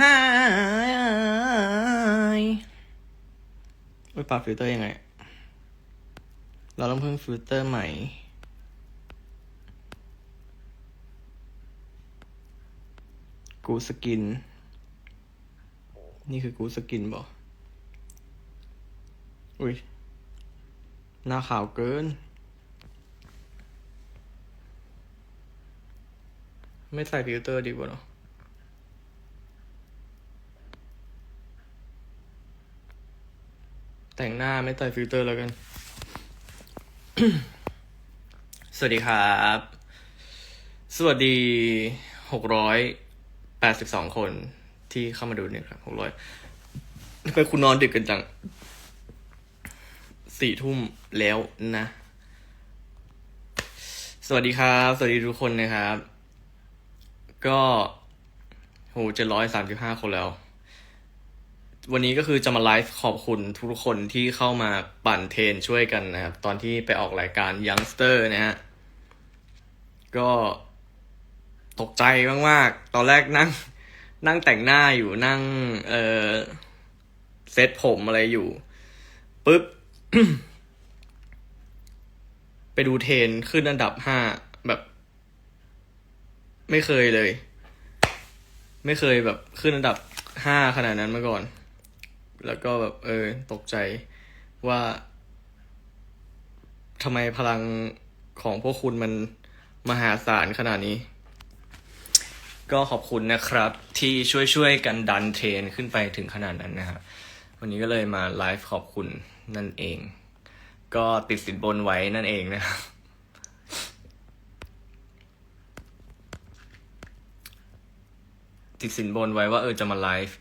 หายอุ้ยปรับฟิลเตอร์ยังไง เราต้องเพิ่มฟิลเตอร์ใหม่กูสกิน นี่คือกูสกินบออุ้ย หน้าขาวเกิน ไม่ใส่ฟิลเตอร์ดีกว่าเนอะ แต่งหน้าไม่ใส่ฟิลเตอร์แล้วกัน สวัสดีครับ สวัสดีหกร้อยแปดสิบสองคนที่เข้ามาดูเนี่ยครับหกร้อยทำไมคุณนอนดึกกันจังสี่ทุ่มแล้วนะ สวัสดีครับ สวัสดีทุกคนนะครับ ก็โหเจ็ดร้อยสามสิบห้าคนแล้ว วันนี้ก็คือจะมาไลฟ์ขอบคุณทุกคนที่เข้ามาปั่นเทนช่วยกันนะครับ ตอนที่ไปออกรายการยังสเตอร์นะฮะ ก็ตกใจมากๆ ตอนแรกนั่ง นั่งแต่งหน้าอยู่นั่ง เออเซตผมอะไรอยู่ปุ๊บ ไปดูเทนขึ้นอันดับห้าแบบ ไม่เคยเลย ไม่เคยแบบขึ้นอันดับห้าขนาดนั้นมาก่อน แล้วก็แบบเออตกใจว่าทำไมพลังของพวกคุณมันมหาศาลขนาดนี้ ก็ขอบคุณนะครับ ที่ช่วยช่วยๆกันดันเทรนขึ้นไปถึงขนาดนั้นนะครับวันนี้ก็เลยมาไลฟ์ขอบคุณนั่นเอง ก็ติดสินบนไว้นั่นเองนะครับติดสินบนไว้ว่าเออจะมาไลฟ์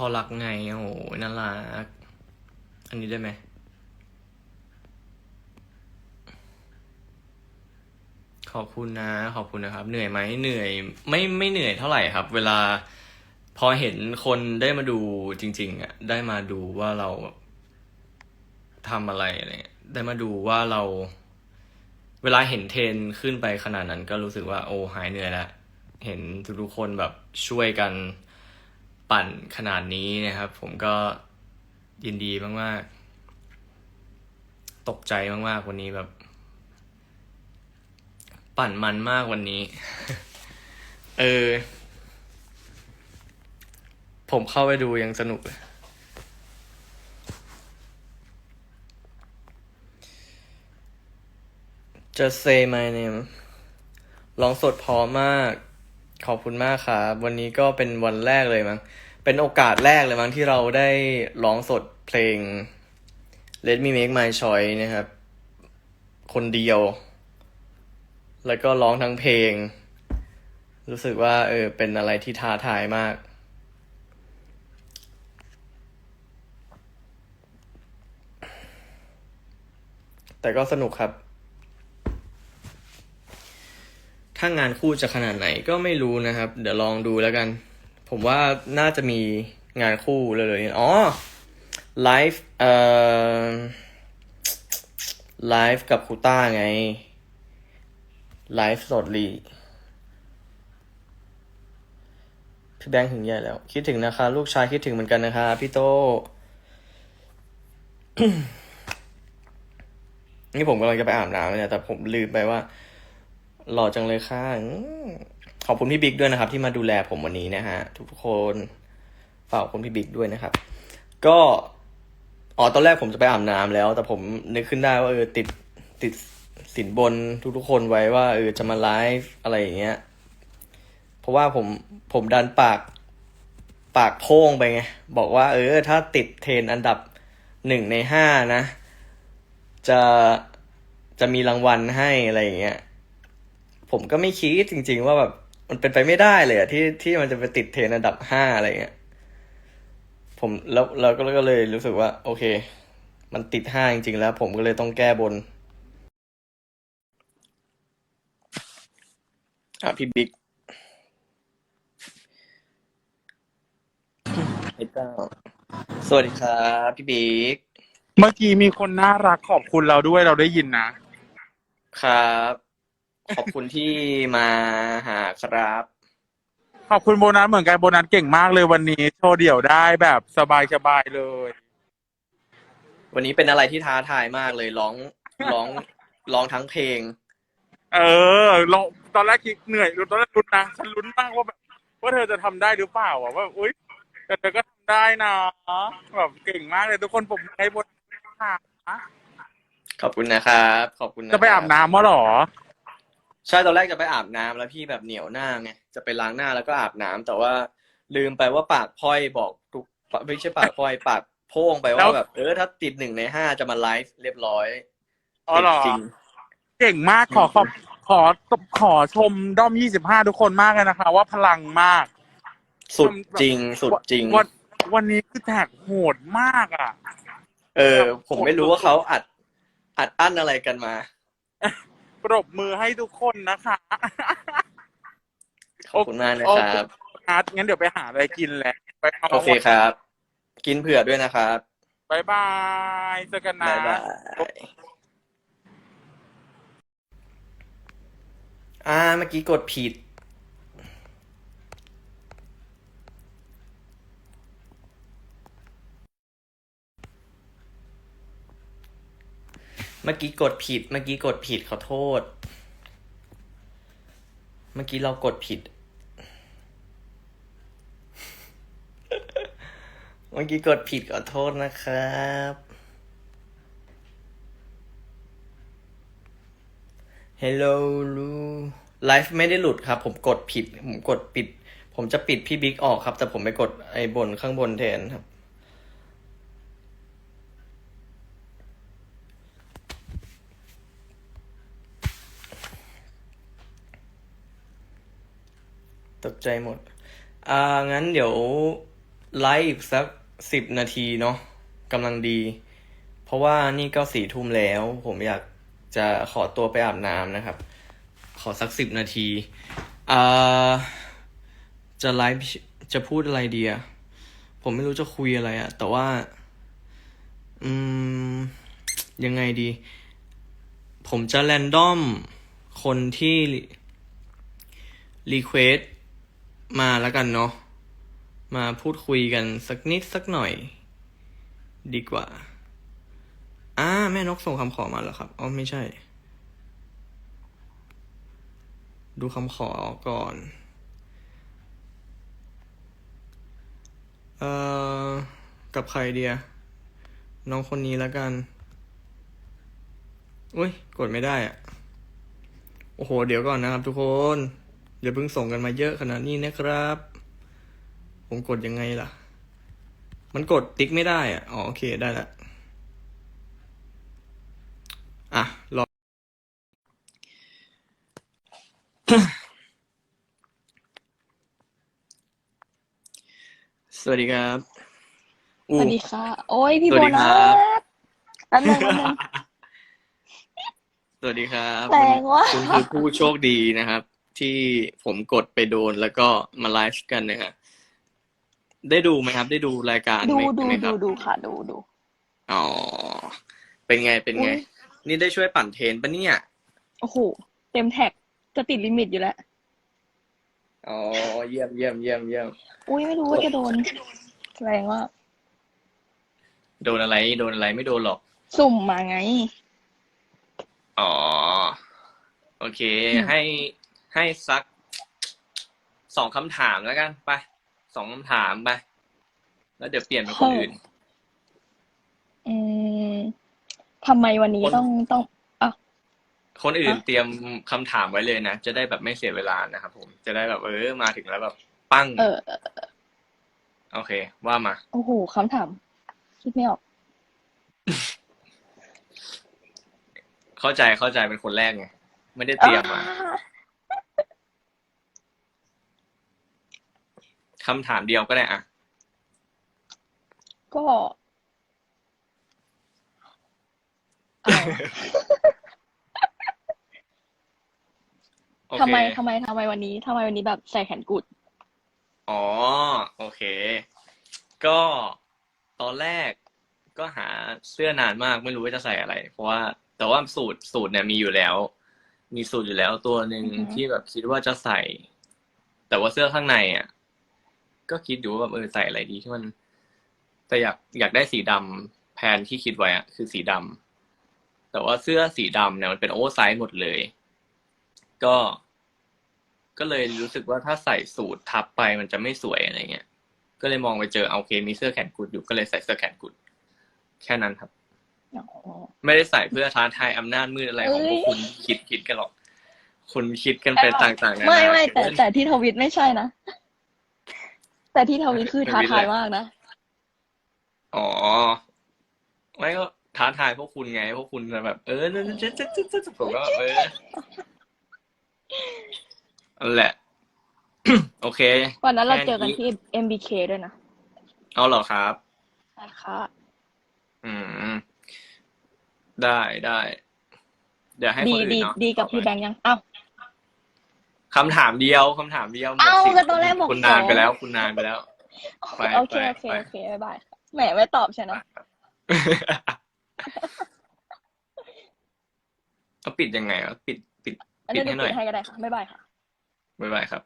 พอรักไง โอ้โหน่ารัก อันนี้ได้ไหม ขอบคุณนะ ขอบคุณนะครับ เหนื่อยไหมเหนื่อย ไม่ไม่เหนื่อยเท่าไหร่ครับ เวลาพอเห็นคนได้มาดูจริง ๆอะได้มาดูว่าเราทำอะไรอะไรได้มาดูว่าเรา เวลาเห็นเทรนขึ้นไปขนาดนั้นก็รู้สึกว่าโอ้หายเหนื่อยแล้วเห็นทุกๆคนแบบช่วยกัน ปั่นขนาดนี้นะครับ ผมก็ยินดีมากๆ ตกใจมากๆวันนี้แบบ ปั่นมันมากวันนี้ เออ ผมเข้าไปดูยังสนุกเลย Just say my name ร้องสดพอมาก ขอบคุณมากครับวันนี้ก็เป็นวันแรกเลยมั้งเป็นโอกาสแรกเลยมั้งที่เราได้ร้องสดเพลง Let Me Make My Choice นะครับ คนเดียว แล้วก็ร้องทั้งเพลง รู้สึกว่าเออเป็นอะไรที่ท้าทายมากแต่ก็สนุกครับ ถ้างานคู่จะขนาดไหนก็ไม่รู้นะครับ เดี๋ยวลองดูแล้วกัน ผมว่าน่าจะมีงานคู่เลยๆอ๋อไลฟ์เอ่อไลฟ์กับคูต้าไงไลฟ์สดลีพี่แบงค์ถึงใหญ่แล้ว คิดถึงนะคะ ลูกชายคิดถึงเหมือนกันนะคะ พี่โต นี่ผมกำลังจะไปอาบน้ำเนี่ยแต่ผมลืมไปว่า หล่อจังเลยค่ะขอบคุณพี่บิ๊กด้วยนะครับ ที่มาดูแลผมวันนี้นะฮะ ทุกคนฝากขอบคุณพี่บิ๊กด้วยนะครับ ก็อ๋อตอนแรกผมจะไปอาบน้ำแล้ว แต่ผมนึกขึ้นได้ว่าเออติดติดสินบนทุกๆคนไว้ว่าเออจะมาไลฟ์อะไรอย่างเงี้ย เพราะว่าผมผมดันปากปากโพ่งไปไง บอกว่า เออ ถ้าติดเทรนอันดับหนึ่งในห้านะ จะจะมีรางวัลให้อะไรอย่างเงี้ย ผมก็ไม่คิดจริง ๆ ว่าแบบมันเป็นไปไม่ได้เลยอะที่ที่มันจะไปติดเทรนด์อันดับห้าอะไรเงี้ยผมแล้วเราก็ก็เลยรู้สึกว่า โอเค มันติดห้าจริง ๆ แล้ว ผมก็เลยต้องแก้บนอะพี่บิ๊กไอ้เจ้าสวัสดีครับพี่บิ๊กเมื่อกี้มีคนน่ารักขอบคุณเราด้วยเราได้ยินนะครับ ขอบคุณที่มาหาครับ ขอบคุณโบนัสเหมือนกันโบนัสเก่งมากเลยวันนี้ โชว์เดี่ยวได้แบบสบายสบายๆเลย วันนี้เป็นอะไรที่ท้าทายมากเลยร้องร้องร้องทั้งเพลง เออลองตอนแรกคิดเหนื่อยตอนแรกลุ้นนะฉันลุ้นมากว่าแบบว่าเธอจะทำได้หรือเปล่าอะว่าอุ้ยแต่เธอก็ทำได้นะแบบเก่งมากเลยทุกคนผมให้โบนัสค่ะขอบคุณนะครับ ขอบคุณนคจะไปอาบน้ำมาหรอ ใช่ตอนแรกจะไปอาบน้ำแล้วพี่แบบเหนียวหน้าไงจะไปล้างหน้าแล้วก็อาบน้ำแต่ว่าลืมไปว่าปากพร่อยบอกทุกไม่ใช่ปากพร่อยปากโพ่งไปแล้ว่า ว แบบเออถ้าติดหนึ่งในห้าจะมาไลฟ์เรียบร้อยอ๋อเหรอจริง เก่งมากขอขอบขอขอชมด้อมยี่สิบห้าทุกคนมากเลยนะคะ ว่าพลังมาก สุดจริง สุดจริง วันวันนี้คือแท็กโหดมากอะ เออ ผมไม่รู้ว่าเขาอัดอัดอั้นอะไรกันมา ปรบมือให้ทุกคนนะคะขอบคุณมากนะครับนัดงั้นเดี๋ยวไปหาอะไรกินแหละไปาโอเคครับ กินเผื่อด้วยนะครับบายบายเจอกันนะบ๊ายบายอ่าเมื่อกี้กดผิด เมื่อกี้กดผิด เมื่อกี้กดผิดขอโทษ เมื่อกี้เรากดผิด เมื่อกี้กดผิดขอโทษนะครับ Hello ลูไลฟ์ไม่ได้หลุดครับ ผมกดผิด ผมกดปิด ผมจะปิดพี่บิ๊กออกครับ แต่ผมไปกดไอ้บนข้างบนแทนครับ ตกใจหมด อ่า งั้นเดี๋ยวไลฟ์สักสิบนาทีเนาะกำลังดี เพราะว่านี่ก็สี่ทุ่มแล้ว ผมอยากจะขอตัวไปอาบน้ำนะครับ ขอสักสิบนาที อ่า จะไลฟ์จะพูดอะไรดีอะผมไม่รู้จะคุยอะไรอะแต่ว่า อืม ยังไงดี ผมจะแรนดอมคนที่รีเควส มาแล้วกันเนาะมาพูดคุยกันสักนิดสักหน่อย ดีกว่าอ่าแม่นกส่งคำขอมาแล้วครับอ๋อไม่ใช่ ดูคำขอก่อน เอ่อ กับใครเดีย น้องคนนี้แล้วกัน อุ้ย กดไม่ได้อะโอ้โห เดี๋ยวก่อนนะครับทุกคน อย่าเพิ่งส่งกันมาเยอะขนาดนี้นะครับ ผมกดยังไงล่ะ มันกดติ๊กไม่ได้อะอ๋อโอเคได้ละอะรอสวัสดีครับสอู้ วัสดีค่ะ โอ้ยพี่สโบวัสดีนัครัสบแป๊บนึงแป๊บนึง สวัสดีครับแรงว่ะ คุณคือผู้โชคดีนะครับ ที่ผมกดไปโดนแล้วก็มาไลฟ์กันนะครับได้ดูไหมครับ ได้ดูรายการดูไหมดูไหมคดูรับดูค่ะ ดูดู อ๋อเป็นไงเป็นไง อุ๊ย นี่ได้ช่วยปั่นเทรนปะเนี่ยโอ้โหเต็มแท็กจะติดลิมิตอยู่แล้ว อ๋อเยี่ยมเยี่ยมเยี่ยมเยี่ยมอุ้ยไม่รู้ว่าจะโดนแรงว่ากโดนอะไรโดนอะไรไม่โดนหรอก สุ่มมาไง อ๋อ โอเค อืม ให้ ให้สักสองคำถามแล้วกันไปสองคำถามไปแล้วเดี๋ยวเปลี่ยนเป็นคนอื่น อืมทำไมวันนี้คน ต้องต้องอะคนอื่นฮะเตรียมคำถามไว้เลยนะ จะได้แบบไม่เสียเวลานะครับผมจะได้แบบเออมาถึงแล้วแบบปั้งเออโอเค ว่ามา โอ้โหคำถาม คิดไม่ออก เข้าใจเข้าใจเป็นคนแรกไงไม่ได้เตรียมมา อ่า คำถามเดียวก็ได้อะก็อะไรโอเคทำไมทำไมทำไมวันนี้ทำไมวันนี้แบบใส่แขนกุด อ๋อ โอเค ก็ตอนแรกก็หาเสื้อนานมากไม่รู้ว่าจะใส่อะไร เพราะว่าแต่ว่าสูตรสูตรเนี่ยมีอยู่แล้ว มีสูตรอยู่แล้วตัวหนึ่งอือฮึ ที่แบบคิดว่าจะใส่ แต่ว่าเสื้อข้างในอะ ก็คิดอยู่ว่าแบบเออใส่อะไรดีที่มัน แต่อยากอยากได้สีดำแพนที่คิดไว้อะคือสีดำแต่ว่าเสื้อสีดำเนี่ยมันเป็นโอเวอร์ไซส์หมดเลย ก็ ก็เลยรู้สึกว่าถ้าใส่สูททับไปมันจะไม่สวยอะไรเงี้ย ก็เลยมองไปเจอเอาโอเคมีเสื้อแขนกุดอยู่ก็เลยใส่เสื้อแขนกุด แค่นั้นครับ อ๋อ ไม่ได้ใส่เพื่อท้าทายอำนาจมืดอะไรของพวกเอ้ยคุณคิดคิดกันหรอก คุณคิดกันไปต่างๆนานาไม่ไม่แต่แต่ที่ทวิตไม่ใช่นะ แต่ที่ทวิตคือท้าทายมากนะ อ๋อ ไม่ก็ท้าทายพวกคุณไง พวกคุณจะแบบ เออเจ๊เจ๊เจ๊เจ๊ผมก็เออนั่นแหละ โอเค วันนั้นเราแค่นี้เจอกันที่ MBK ด้วยนะ เอาเหรอครับใช่ค่ะอืม ได้ได้ เดี๋ยวให้ดีคนอื่นดีเนาะดีกับพี่แบงค์ยังอ้าว คำถามเดียวคำถามเดียวหมดเอ้าสิทธิ์ก็ตอนแรกบอกคุณนานสอง ไปแล้ว คุณนานไปแล้ว ไปโอเคไปโอเคไป โอเคบ๊ายบายค่ะแหมไม่ตอบใช่นะ เอาปิดยังไงอะปิดปิด อันปินี้ดเดี๋ให้ยวหน่อยปิดให้ก็ได้ค่ะบ๊ายบายค่ะ บ๊ายบายครับ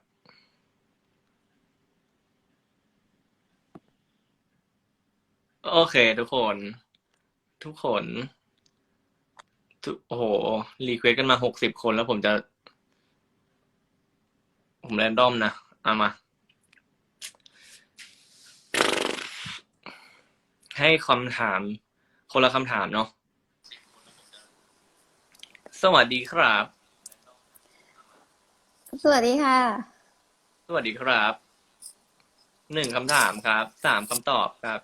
โอเค ทุกคน ทุกคนทุกโอ้โหรีเควสกันมาหกสิบคนแล้วผมจะ ผมแรนดอมนะเอามา ให้คำถาม คนละคำถามเนาะสวัสดีครับ สวัสดีค่ะ สวัสดีครับ หนึ่งคำถามครับ สามคำตอบครับ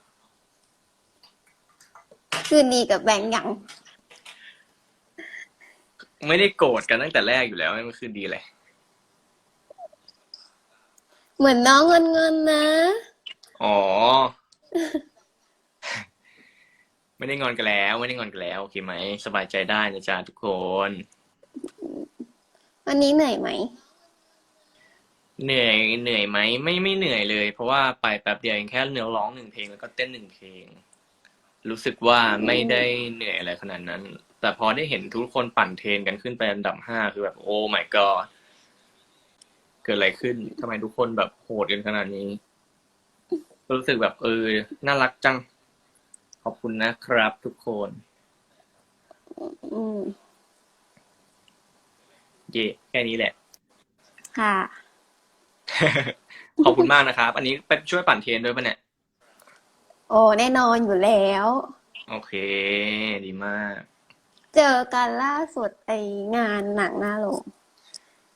คืนดีกับแบงค์ยัง ไม่ได้โกรธกันตั้งแต่แรกอยู่แล้วมันคือดีเลย เหมือนน้องเงินเงินๆนะ อ๋อ ไม่ได้งอนกันแล้ว ไม่ได้งอนกันแล้ว โอเคไหม สบายใจได้นะจ๊ะทุกคน วันนี้เหนื่อยไหม เหนื่อยเหนื่อยไหมไม่ไม่เหนื่อยเลย เพราะว่าไปแป๊บเดียวเองแค่เนื้อร้องหนึ่งเพลงแล้วก็เต้นหนึ่งเพลง รู้สึกว่าไม่ได้เหนื่อยอะไรขนาดนั้น แต่พอได้เห็นทุกคนปั่นเทรนกันขึ้นไปอันดับห้าคือแบบโอ้ my god เกิดอะไรขึ้นทำไมทุกคนแบบโหดกันขนาดนี้ รู้สึกแบบเออ น่ารักจัง ขอบคุณนะครับทุกคน อืมเย่แค่นี้แหละ ค่ะ ขอบคุณมากนะครับ อันนี้ไปช่วยปั่นเทรนด้วยปะเนี่ย โอ้แน่นอนอยู่แล้ว โอเค ดีมาก เจอกันล่าสุดไองานหนังหน้าโรง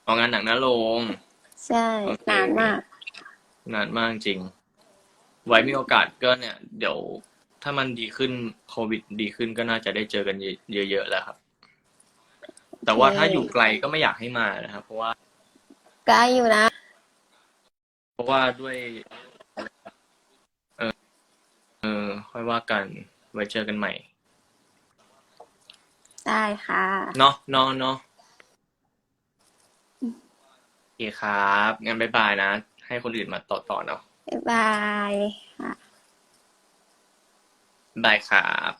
ออกงานหนังหน้าโรง ใช่โอเคนานมาก นานมากจริง ไว้มีโอกาสก็เนี่ย เดี๋ยวถ้ามันดีขึ้นโควิดดีขึ้นก็น่าจะได้เจอกันเยอะๆแล้วครับ แต่ว่าโอเคถ้าอยู่ไกลก็ไม่อยากให้มานะครับ เพราะว่าไกลอยู่นะ เพราะว่าด้วย เออเออ ค่อยว่ากันไว้เจอกันใหม่ ได้ค่ะ เนาะเนาะเนาะโอเคครับงั้นบ๊ายบายนะ ให้คนอื่นมาต่อต่อเนาะบ๊ายบายค่ะ บายครับ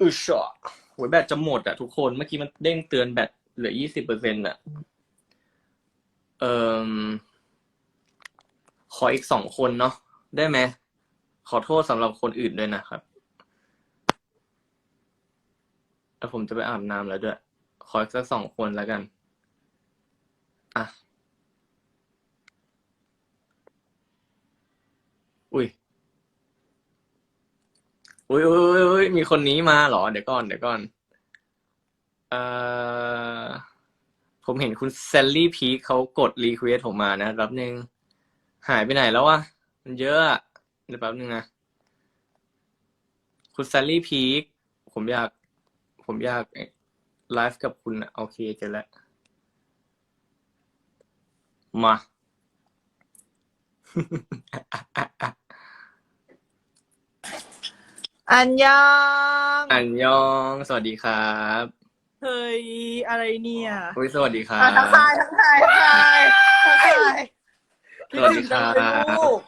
อือชอโหยแบตจะหมดอะทุกคนเมื่อกี้มันเด้งเตือนแบตเหลือยี่สิบเปอร์เซ็นต์อะ เอ่อขออีกสองคนเนาะได้ไหมขอโทษสำหรับคนอื่นด้วยนะครับ แล้วผมจะไปอาบน้ำแล้วด้วย ขออีกสักสองคนแล้วกัน อะ อุ้ย อุ้ยอุ้ยอุ้ยมีคนนี้มาเหรอ เดี๋ยวก่อน เดี๋ยวก่อน เอ่อ ผมเห็นคุณแซลลี่พีคเขากดรีเควสผมมานะแป๊บนึง หายไปไหนแล้ววะ มันเยอะอะเดี๋ยวแป๊บนึงนะ คุณแซลลี่พีคผมอยาก ผมอยากไลฟ์กับคุณอะโอเคเจอแล้ว มา อันยังอันยอง สวัสดีครับเฮ้ยอะไรเนี่ยอุ้ยสวัสดีครัอะบทักทายทักทายทักทายทักทายสวัสดีครับคิดถึงจังเลยลูก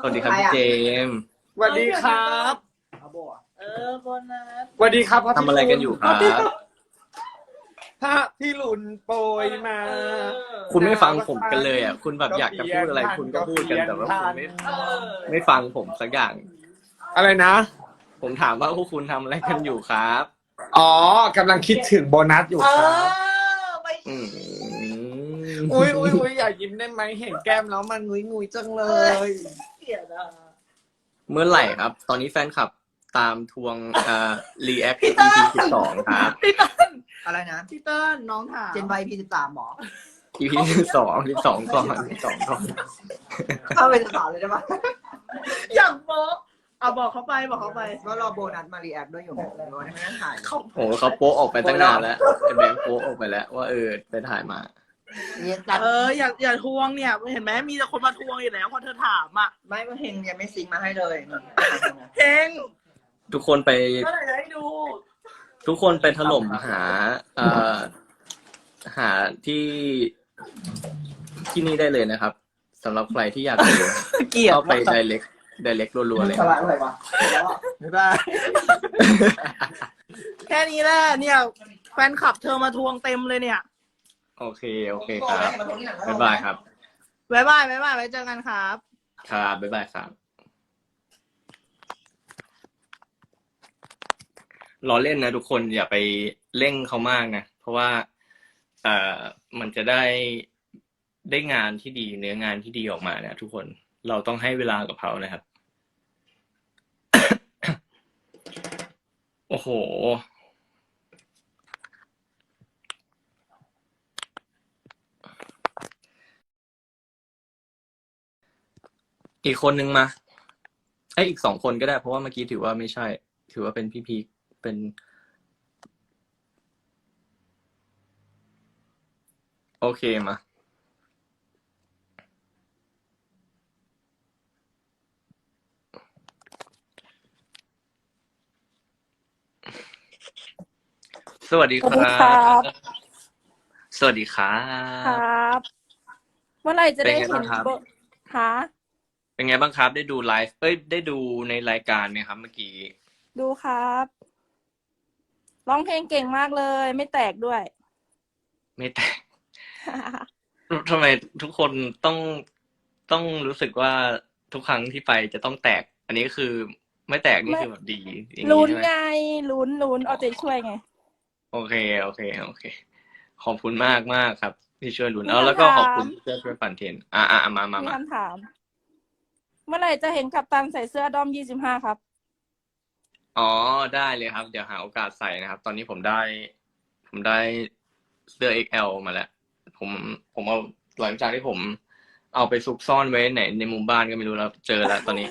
สวัสดีครับพี่เจมส์สวัสดีครับ เออโบนัสสวัสดีครับพ่ทำอะไรกันอยู่ครับภาพที่หลุนโปรยมา คุณไม่ฟังผมกันเลยอะ คุณแบบอยากจะพูดอะไร คุณก็พูดกันแต่ว่าคุณไม่ไม่ฟังผมสักอย่าง อะไรนะ ผมถามว่าพวกคุณทำอะไรกันอยู่ครับ อ๋อกำลังคิดถึงโบนัสอยู่เอครับ อไม่อืมอุ้ยอุ้ยอุ้ยอย่ายิ้มได้ไหมเห็นแก้มแล้วมันงุยงุยจังเลยเกลียดอะเมื่อไหร่ครับ ตอนนี้แฟนคลับ ตามทวงเอ่อรีแอคพี่ EP เติ้ลสิบสองครับ พี่เติ้ลอะไรนะ พี่เติ้ลน้องถามเจนไวพีสิบสามหมอ EP สิบสองสิบสองก่อนสิบสองก่อน เข้าไปสาวเลยได้ปะอย่างโป๊ะเอาบอกเขาไปบอกเขาไปก็รอโบนัสมารีแอคด้วยอยู่หมอโบนัสไม่ได้ถ่ายเขาโอ้โหเขาโป๊ะออกไปตั้งนานแล้วไอ้แบงค์โป๊ะออกไปแล้ว ว่าเออไปถ่ายมาเนี่ยตัดเอออย่าอย่าทวงเนี่ยเห็นไหมมีแต่คนมาทวงอยู่แล้วพอเธอถามอะไม่เฮงยังไม่ซิงค์มาให้เลยเพลง ทุกคนไป ก็เลยจะให้ดูทุกคนไปถล่มหาเอ่อหาที่ที่นี่ได้เลยนะครับสำหรับใครที่อยากดูเกลียดเข้าไป direct direct รัวๆเลยสาระอะไรวะไม่ได้ แค่นี้แหละเนี่ย แฟนคลับเธอมาทวงเต็มเลยเนี่ยโอเค โอเคครับ บ๊ายบายครับ บ๊ายบายบ๊ายบายไว้เจอกันครับ ครับ บ๊ายบายครับ รอเล่นนะทุกคนอย่าไปเร่งเขามากนะ เพราะว่าเอ่อมันจะได้ได้งานที่ดีเนื้องานที่ดีออกมานะทุกคนเราต้องให้เวลากับเขานะครับ โอ้โห อีกคนนึงมาไออีกสองคนก็ได้ เพราะว่าเมื่อกี้ถือว่าไม่ใช่ ถือว่าเป็นพี่พีค เป็น โอเคมาสวัสดีคสวัสดีรัครับ บ สวัสดีครัคบรับ เมื่อไหร่จะได้เป็นไงเห็บ้านงครับ บทคะเป็นไงบ้างครับ ได้ดูไลฟ์ เอ้ย ได้ดูในรายการไหมครับเมื่อกี้ ดูครับ ร้องเพลงเก่งมากเลย ไม่แตกด้วย ไม่แตกทำไมทุกคนต้องต้องรู้สึกว่าทุกครั้งที่ไปจะต้องแตก อันนี้คือไม่แตกนี่ไม่คือแบบดีอย่างลุ้นใช่ไหมไงลุ้นลุ้นเอาใจช่วยไง โอเค โอเค โอเค ขอบคุณมากมากครับ ที่ช่วยลุ้นมีเอาแล้วก็คำถามขอบคุณที่ช่วยช่วยปั่นเทรนอะอะอะมามามีมาคำถาม เมื่อไหร่จะเห็นกัปตันใส่เสื้อด้อมยี่สิบห้าครับ อ๋อได้เลยครับ เดี๋ยวหาโอกาสใส่นะครับ ตอนนี้ผมได้ ผมได้เสื้อ XL มาแล้ว ผมผมเอาหลังจากที่ผม เอาไปซุกซ่อนไว้ไหน ในมุมบ้านก็ไม่รู้แล้วเจอแล้วตอนนี้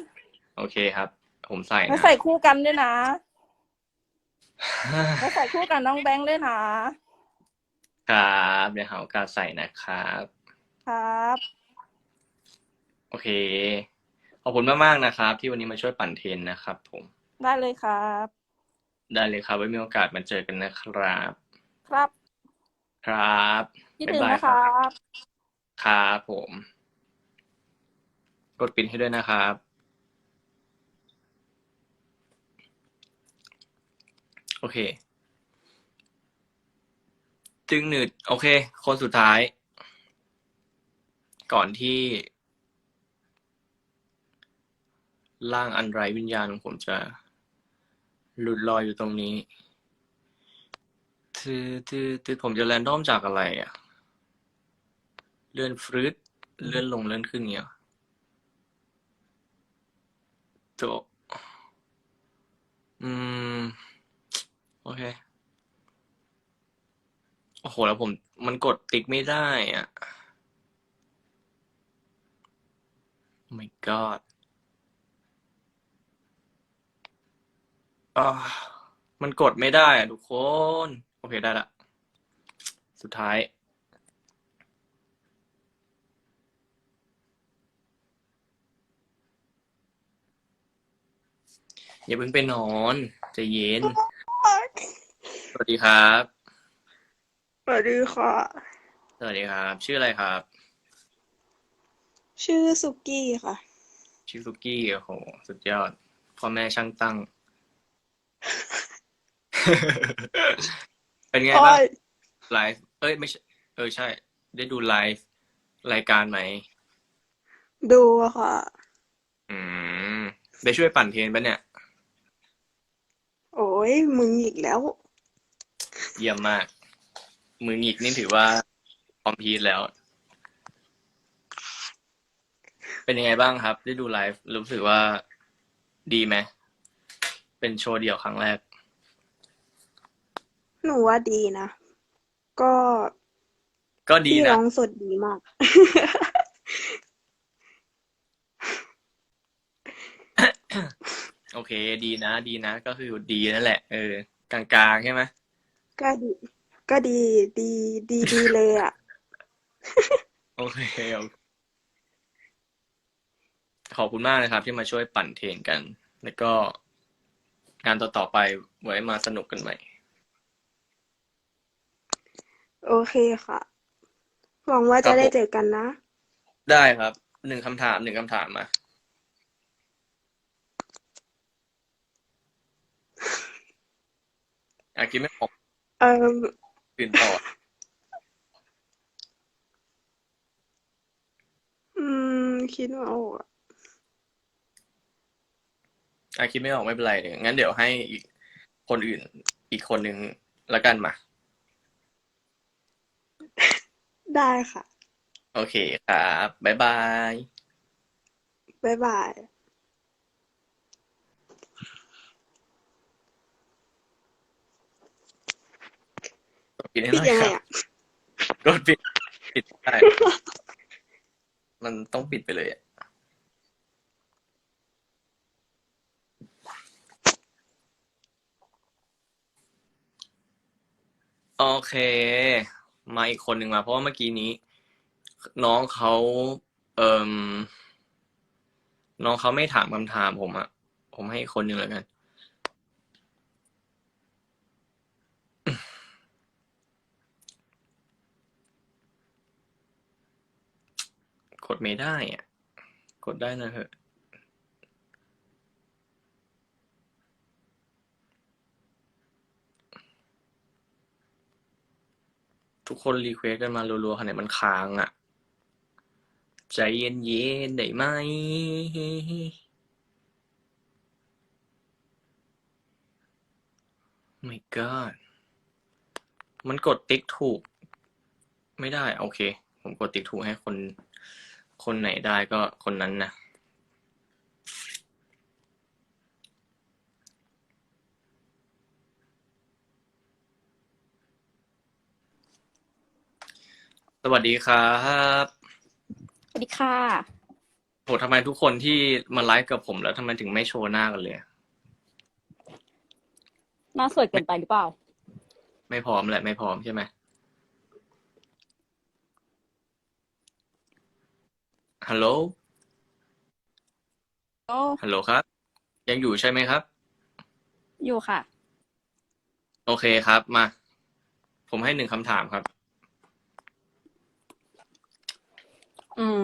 โอเคครับ ผมใส่แล้วนะใส่คู่กันด้วยนะแล้วใส่คู่กับน้องแบงค์ด้วยนะครับเดี๋ยวหาโอกาสใส่นะครับครับ โอเค ขอบคุณมากๆนะครับ ที่วันนี้มาช่วยปั่นเทรนนะครับผม ได้เลยครับ ได้เลยครับ ไว้มีโอกาสมาเจอกันนะครับ ครับ ครับคิดบ๊าถึยงบายนะคครัรับบครับผม กดปิดให้ด้วยนะครับ โอเค จึงหนืดโอเค คนสุดท้าย ก่อนที่ร่างอันไร้วิญญาณของผมจะ หลุดลอยอยู่ตรงนี้คือคือคือผมจะแรนดอมจากอะไรอะ เลื่อนฟรืดเลื่อนลงเลื่อนขึ้นเงี้ยโตะอืม โอเค โอ้โห แล้วผมมันกดติ๊กไม่ได้อะ Oh my god อ่ามันกดไม่ได้อะทุกคน โอเคได้ละ สุดท้าย อย่าเพิ่งไปนอนใจะเย็น สวัสดีครับ สวัสดีค่ะ สวัสดีครับ ชื่ออะไรครับ ชื่อสุกี้ค่ะ ชื่อซุกี้โอ้โห สุดยอด พ่อแม่ช่างตั้ง เป็นไงบ้างไลฟ์เอ้ยไม่ใช่เออใช่ ได้ดูไลฟ์รายการไหม ดูค่ะ อืม ได้ช่วยปั่นเทรนปะเนี่ย โอ้ยมึงอีกแล้ว เยี่ยมมาก มือหงิกนี่ถือว่าคอมพีทแล้ว เป็นยังไงบ้างครับ ได้ดูไลฟ์รู้สึกว่าดีไหม เป็นโชว์เดี่ยวครั้งแรก หนูว่าดีนะ ก็ก็ดีพี่นะ ร้องสดดีมาก โอเค ดีนะ ดีนะ ก็คือดีนั่นแหละ เออ กลางๆใช่ไหมก็ดี ก็ดีดีดีดีเลยอะ โอเคโอเคขอบคุณมากนะครับ ที่มาช่วยปั่นเทรนกัน แล้วก็ งานต่อๆไปไว้มาสนุกกันใหม่ โอเคค่ะ หวังว่าจะได้เจอกันนะ ได้ครับ หนึ่งคำถามหนึ่งคำถามมา อากินไม่ออกเออตื่นต่อ อืม คิดว่าออกอะ อาคิดไม่ออกไม่เป็นไรเลยงั้นเดี๋ยวให้อีกคนอื่น อีกคนหนึ่งละกันมา ได้ค่ะ โอเคครับบ๊ายบายบ๊ายบายกดปิดให้ปิหดน่อยยังคไงรับอะ กดปิดปิดได้ มันต้องปิดไปเลยอะ โอเค มาอีกคนหนึ่งมา เพราะว่าเมื่อกี้นี้ น้องเขาเอ่มน้องเขาไม่ถามคำถามผมอะผมให้อีกคนหนึ่งแล้วกัน กดไม่ได้อะกดได้นะเถอะ ทุกคนรีเควสกันมารัวๆขนาดมันค้างอะ ใจเย็นๆได้ไหม my god มันกดติ๊กถูก ไม่ได้ โอเค ผมกดติ๊กถูกให้คน คนไหนได้ก็คนนั้นนะ สวัสดีครับสวัสดีค่ะ โหทำไมทุกคนที่มาไลฟ์กับผมแล้วทำไมถึงไม่โชว์หน้ากันเลย หน้าสวยเกินไปหรือเปล่า ไม่พร้อมแหละไม่พร้อมใช่ไหมฮัลโหลโอ้ฮัลโหลครับ ยังอยู่ใช่ไหมครับ อยู่ค่ะ โอเคครับมา ผมให้หนึ่งคำถามครับ อืม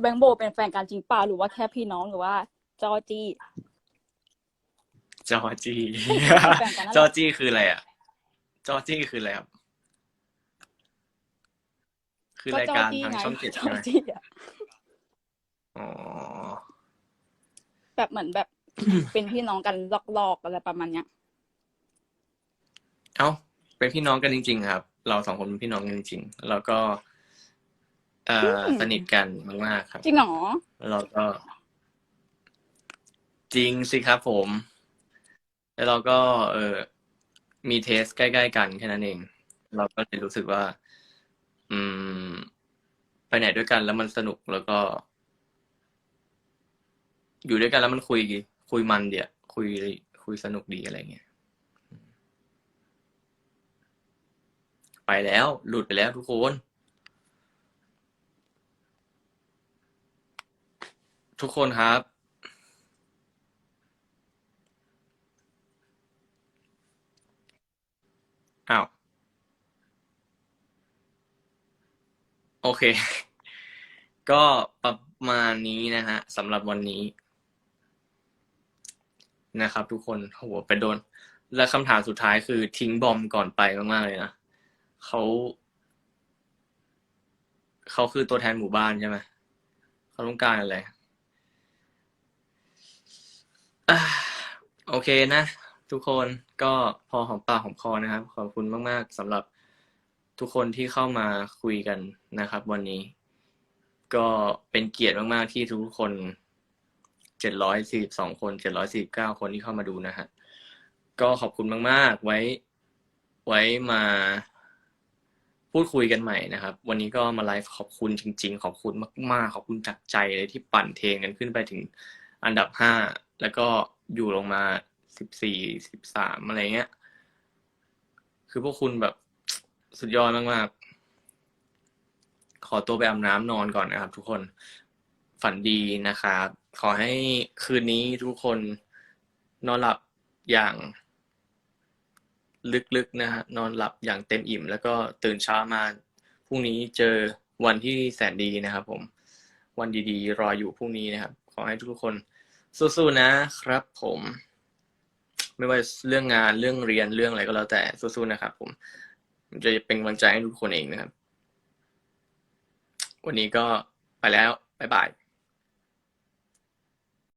แบงค์โบเป็นแฟนกันจริงเปล่าหรือว่าแค่พี่น้องหรือว่า จอจี้ จอจีแบ่งกันนั่นแหละ จอจี้คืออะไรอะ จอจี้คืออะไรครับ คือรายการทางช่องเจ็ดจใช่อไหมจี้อะอ๋อ แบบเหมือนแบบ เป็นพี่น้องกันลอกๆอะไรประมาณเนี้ย เอ้า เป็นพี่น้องกันจริง ๆ ครับ เราสองคนเป็นพี่น้องกันจริงๆแล้วก็เอ่ออม สนิทกันมากๆครับ จริงเหรอแล้วก็ จริงสิครับผม แล้วเราก็ เออมีเทสใกล้ๆกันแค่นั้นเอง เราก็เลยรู้สึกว่า อืม ไปไหนด้วยกันแล้วมันสนุกแล้วก็ อยู่ด้วยกันแล้วมันคุย คุยมันเดียวคุยคุยสนุกดีอะไรเงี้ย ไปแล้ว หลุดไปแล้วทุกคนทุกคนครับ อ้าว โอเค ก็ประมาณนี้นะฮะสำหรับวันนี้ นะครับทุกคนโหไปโดน และคำถามสุดท้ายคือทิ้งบอมก่อนไปมาก ๆ เลยนะ เขาเขาคือตัวแทนหมู่บ้านใช่ไหมเขาต้องการอะไรโอเคนะ ทุกคนก็พอหอมปากหอมคอนะครับ ขอบคุณมาก ๆสำหรับทุกคนที่เข้ามาคุยกันนะครับ วันนี้ ก็เป็นเกียรติมาก ๆ ที่ทุกคน742คน749คนที่เข้ามาดูนะฮะก็ขอบคุณมาก ๆ ไว้ ไว้มา พูดคุยกันใหม่นะครับ วันนี้ก็มาไลฟ์ขอบคุณจริง ๆ ขอบคุณมากๆ ขอบคุณจากใจเลยที่ปั่นเทรนกันขึ้นไปถึงอันดับ5แล้วก็อยู่ลงมา14 13อะไรเงี้ย คือพวกคุณแบบสุดยอดมากๆ ขอตัวไปอาบน้ำนอนก่อนนะครับ ทุกคนฝันดีนะครับ ขอให้คืนนี้ทุกคนนอนหลับอย่าง ลึกๆนะฮะนอนหลับอย่างเต็มอิ่ม แล้วก็ตื่นเช้ามาพรุ่งนี้เจอวันที่แสนดีนะครับ ผม วันดีๆ รออยู่พรุ่งนี้นะครับ ขอให้ทุกคนสู้ๆนะครับ ผม ไม่ว่าเรื่องงานเรื่องเรียนเรื่องอะไรก็แล้วแต่สู้ๆนะครับ ผมจะเป็นกำลังใจให้ทุกคนเองนะครับ วันนี้ก็ไปแล้วบ๊ายบาย